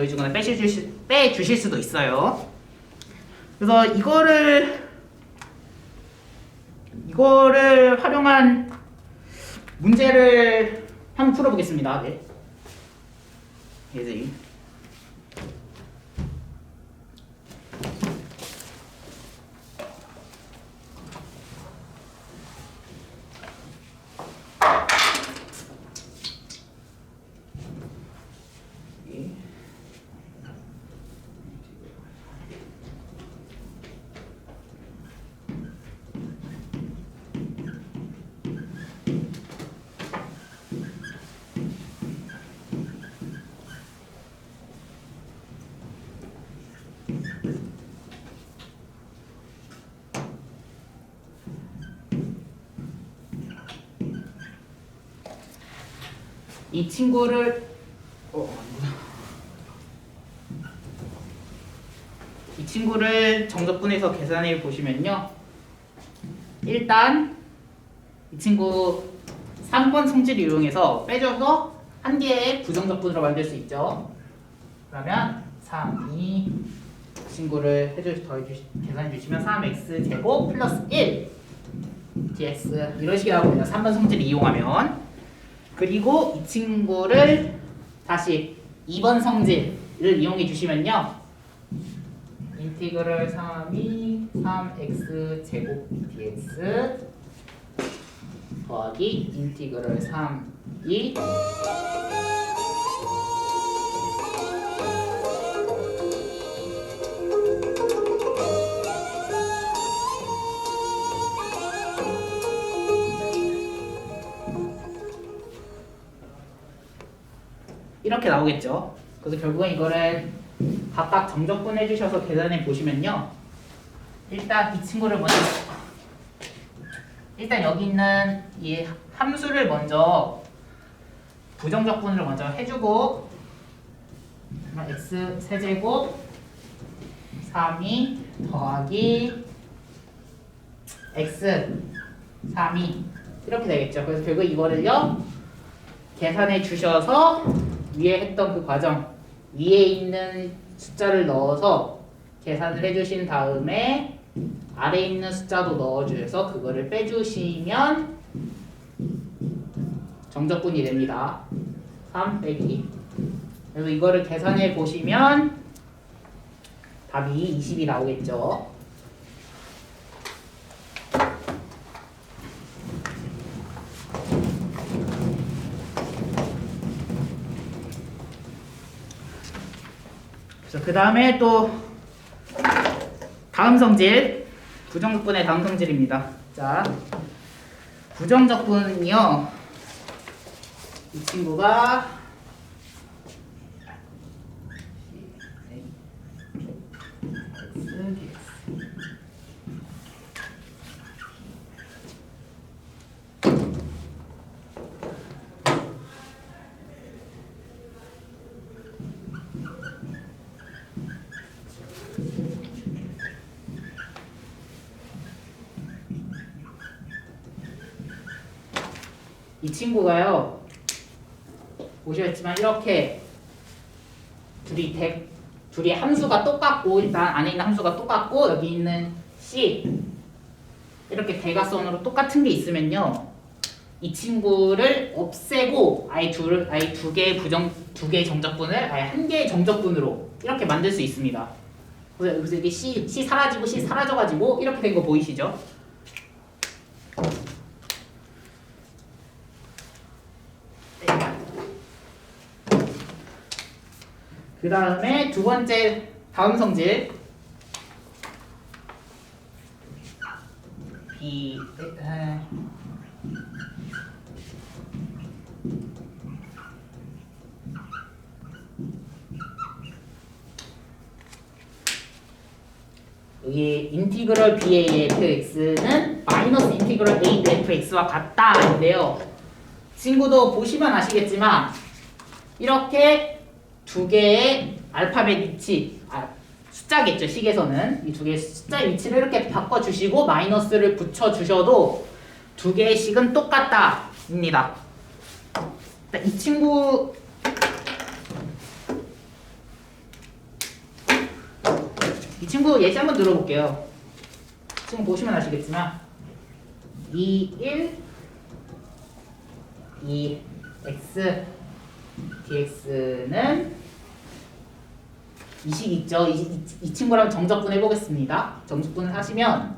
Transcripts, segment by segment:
더해주거나 빼주실, 빼주실 수도 있어요. 그래서 이거를 이거를 활용한 문제를 한번 풀어보겠습니다. 네. 예지. 이 친구를 어. 이 친구를 정적분해서 계산해 보시면요. 일단 이 친구 3번 성질을 이용해서 빼줘서 한 개의 부정적분으로 만들 수 있죠. 그러면 3, 2 친구를 해주 더해주 계산해 주시면 3x 제곱 플러스 1 dx 이런 식이 나옵니다. 3번 성질을 이용하면 그리고 이 친구를 다시 2번 성질을 이용해 주시면요. 인티그럴 3이 3x 제곱 dx 더하기 인티그럴 3이 이렇게 나오겠죠. 그래서 결국은 이거를 각각 정적분 해주셔서 계산해 보시면요. 일단 이 친구를 먼저 일단 여기 있는 이 함수를 먼저 부정적분으로 먼저 해주고 x 세제곱 3이 더하기 x 3이 이렇게 되겠죠. 그래서 결국 이거를요 계산해 주셔서 위에 했던 그 과정 위에 있는 숫자를 넣어서 계산을 해주신 다음에 아래 있는 숫자도 넣어주셔서 그거를 빼주시면 정적분이 됩니다. 3 빼기 그래서 이거를 계산해 보시면 답이 20이 나오겠죠. 그 다음에 또 다음 성질 부정적분의 다음 성질입니다. 자 부정적분은요 이 친구가 이 친구가요 보셨지만 이렇게 둘이 대, 둘이 함수가 똑같고 일단 안에 있는 함수가 똑같고 여기 있는 c 이렇게 대각선으로 똑같은 게 있으면요 이 친구를 없애고 아예 둘 아예 두 개의 부정 두 개의 정적분을 아예 한 개의 정적분으로 이렇게 만들 수 있습니다. 그래서 여기서 이게 c c 사라지고 c 사라져가지고 이렇게 된 거 보이시죠? 그 다음에 두 번째 다음 성질 비 에, 여기 인티그럴 b의 fx는 마이너스 인티그럴 a fx와 같다 인데요. 친구도 보시면 아시겠지만 이렇게 두 개의 알파벳 위치, 아, 숫자겠죠, 식에서는. 이 두 개의 숫자의 위치를 이렇게 바꿔주시고 마이너스를 붙여주셔도 두 개의 식은 똑같다 입니다. 이 친구 이 친구 예시 한번 들어볼게요. 지금 보시면 아시겠지만 2, 1, 2, x, dx는 이식 있죠? 이, 이, 이 친구랑 정적분 해보겠습니다. 정적분을 하시면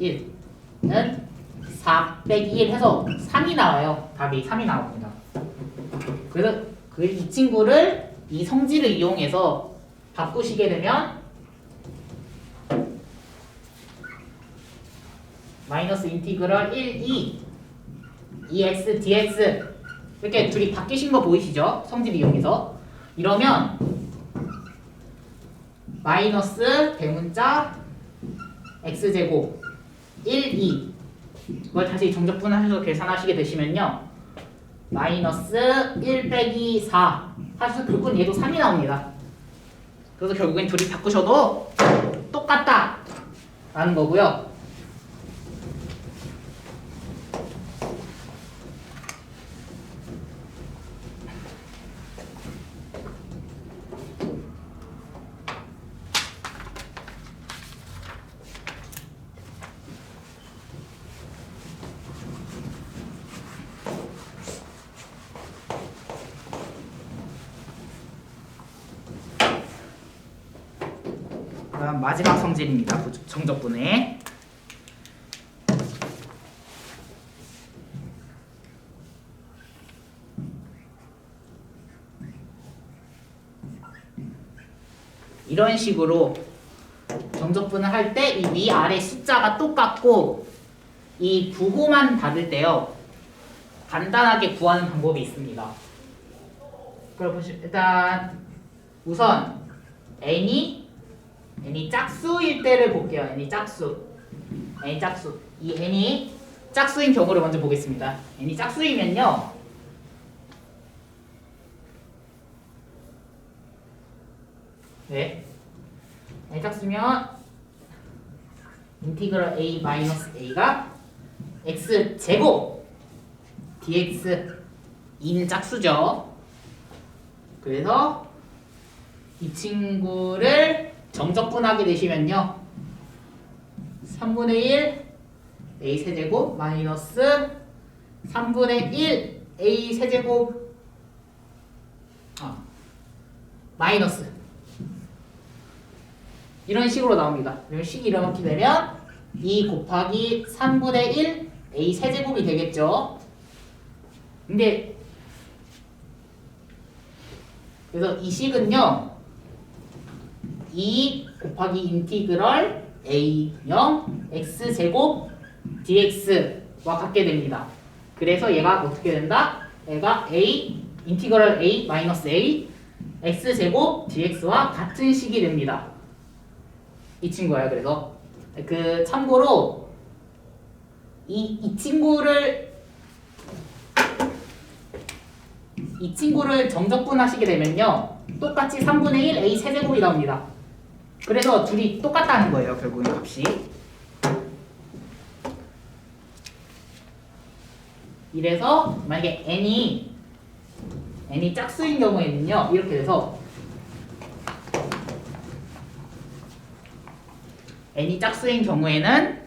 1은 4 빼기 1 해서 3이 나와요. 답이 3이 나옵니다. 그래서 그 이 친구를 이 성질을 이용해서 바꾸시게 되면 마이너스 인티그럴 1, 2 EX, DX 이렇게 둘이 바뀌신 거 보이시죠? 성질 이용해서 이러면 마이너스 대문자 x제곱 1, 2 이걸 다시 정적분 하셔서 계산하시게 되시면요. 마이너스 1 빼기 4 하셔서 결국은 얘도 3이 나옵니다. 그래서 결국엔 둘이 바꾸셔도 똑같다 라는 거고요 다음 마지막 성질입니다. 부- 정적분의 이런 식으로 정적분을 할 때 이 위아래 숫자가 똑같고 이 부호만 받을 때요 간단하게 구하는 방법이 있습니다. 그럼 보시 일단 우선 n이 n이 짝수일 때를 볼게요. n이 짝수. n이 짝수. 이 n이 짝수인 경우를 먼저 보겠습니다. n이 짝수이면요. 네. n이 짝수면 인티그럴 a 마이너스 a가 x 제곱 dx 2는 짝수죠. 그래서 이 친구를 정적분하게 되시면요. 3분의 1 a 세제곱 마이너스 3분의 1 a 세제곱 아, 마이너스 이런 식으로 나옵니다. 이런 식이 이렇게 되면 2 곱하기 3분의 1 a 세제곱이 되겠죠. 근데 그래서 이 식은요. 2 곱하기 인티그럴 a0 x 제곱 dx와 같게 됩니다. 그래서 얘가 어떻게 된다? 얘가 a 인티그럴 a 마이너스 a x 제곱 dx와 같은 식이 됩니다. 이 친구예요. 그래서 그 참고로 이, 이 친구를 이 친구를 정적분하시게 되면요 똑같이 3분의 1 a 세제곱이 나옵니다. 그래서 둘이 똑같다는 거예요 결국은 값이. 이래서 만약에 n이 n이 짝수인 경우에는요 이렇게 돼서 n이 짝수인 경우에는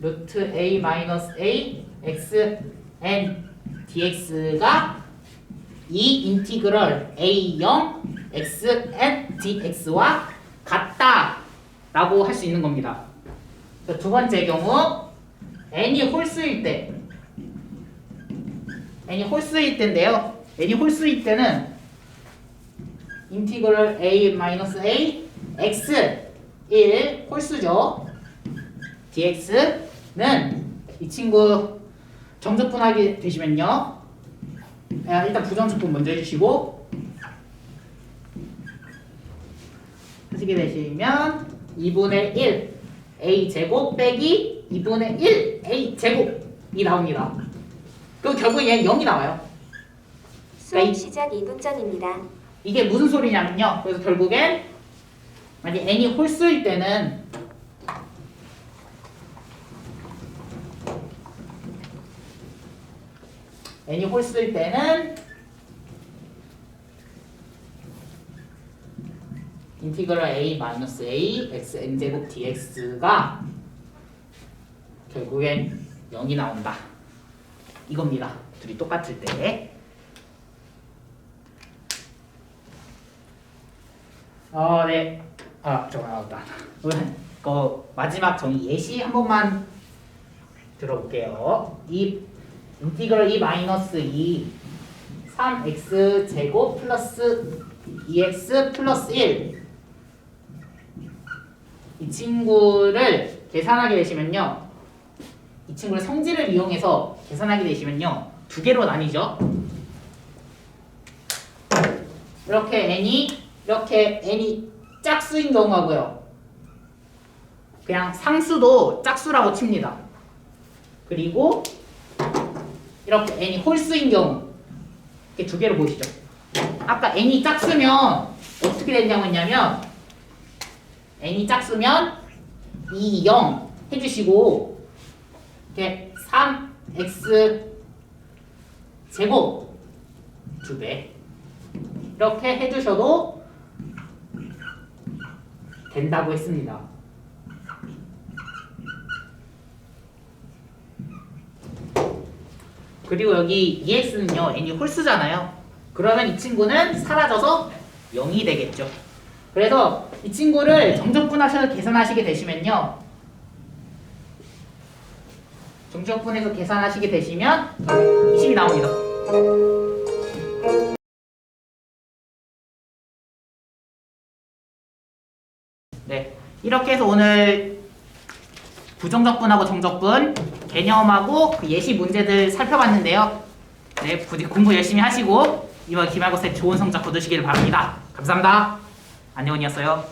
루트 a 마이너스 a x n dx가 이 인티그럴 a0 x n dx와 같다 라고 할 수 있는 겁니다. 그두 번째 경우 n이 홀수일 때 n이 홀수일 때인데요. n이 홀수일 때는 인티그럴 a a x 1 홀수죠. dx는 이 친구 정적분하게 되시면요. 아, 일단 부정적분 먼저 해주시고 하시게 되시면 2분의 1 a 제곱 빼기 2분의 1 a 제곱이 나옵니다. 그럼 결국 얘는 0이 나와요. 수업 시작 2분 전입니다. 이게 무슨 소리냐면요. 그래서 결국엔 만약 n이 홀수일 때는 n이 홀수일 때는 인티그럴 a 마이너스 a x n 제곱 dx가 결국엔 0이 나온다. 이겁니다. 둘이 똑같을 때. 어, 네. 아, 저거 나왔다. 그 마지막 정의 예시 한 번만 들어볼게요. 이 인티그럴 2 마이너스 2 3x 제곱 플러스 2x 플러스 1. 이 친구를 계산하게 되시면요. 이 친구를 성질을 이용해서 계산하게 되시면요. 두 개로 나뉘죠. 이렇게 n이 이렇게 n이 짝수인 경우하고요. 그냥 상수도 짝수라고 칩니다. 그리고 이렇게 n이 홀수인 경우 이렇게 두 개로 보시죠. 아까 n이 짝수면 어떻게 했냐면 n이 짝수면 2, 0 해주시고 이렇게 3x 제곱 두배 이렇게 해주셔도 된다고 했습니다. 그리고 여기 EX는요, n이 홀수잖아요. 그러면 이 친구는 사라져서 0이 되겠죠. 그래서 이 친구를 정적분하셔서 계산하시게 되시면요. 정적분해서 계산하시게 되시면 20이 나옵니다. 네. 이렇게 해서 오늘 부정적분하고 정적분 개념하고 그 예시 문제들 살펴봤는데요. 네, 부디 공부 열심히 하시고 이번 기말고사 좋은 성적 거두시길 바랍니다. 감사합니다. 안녕이었어요.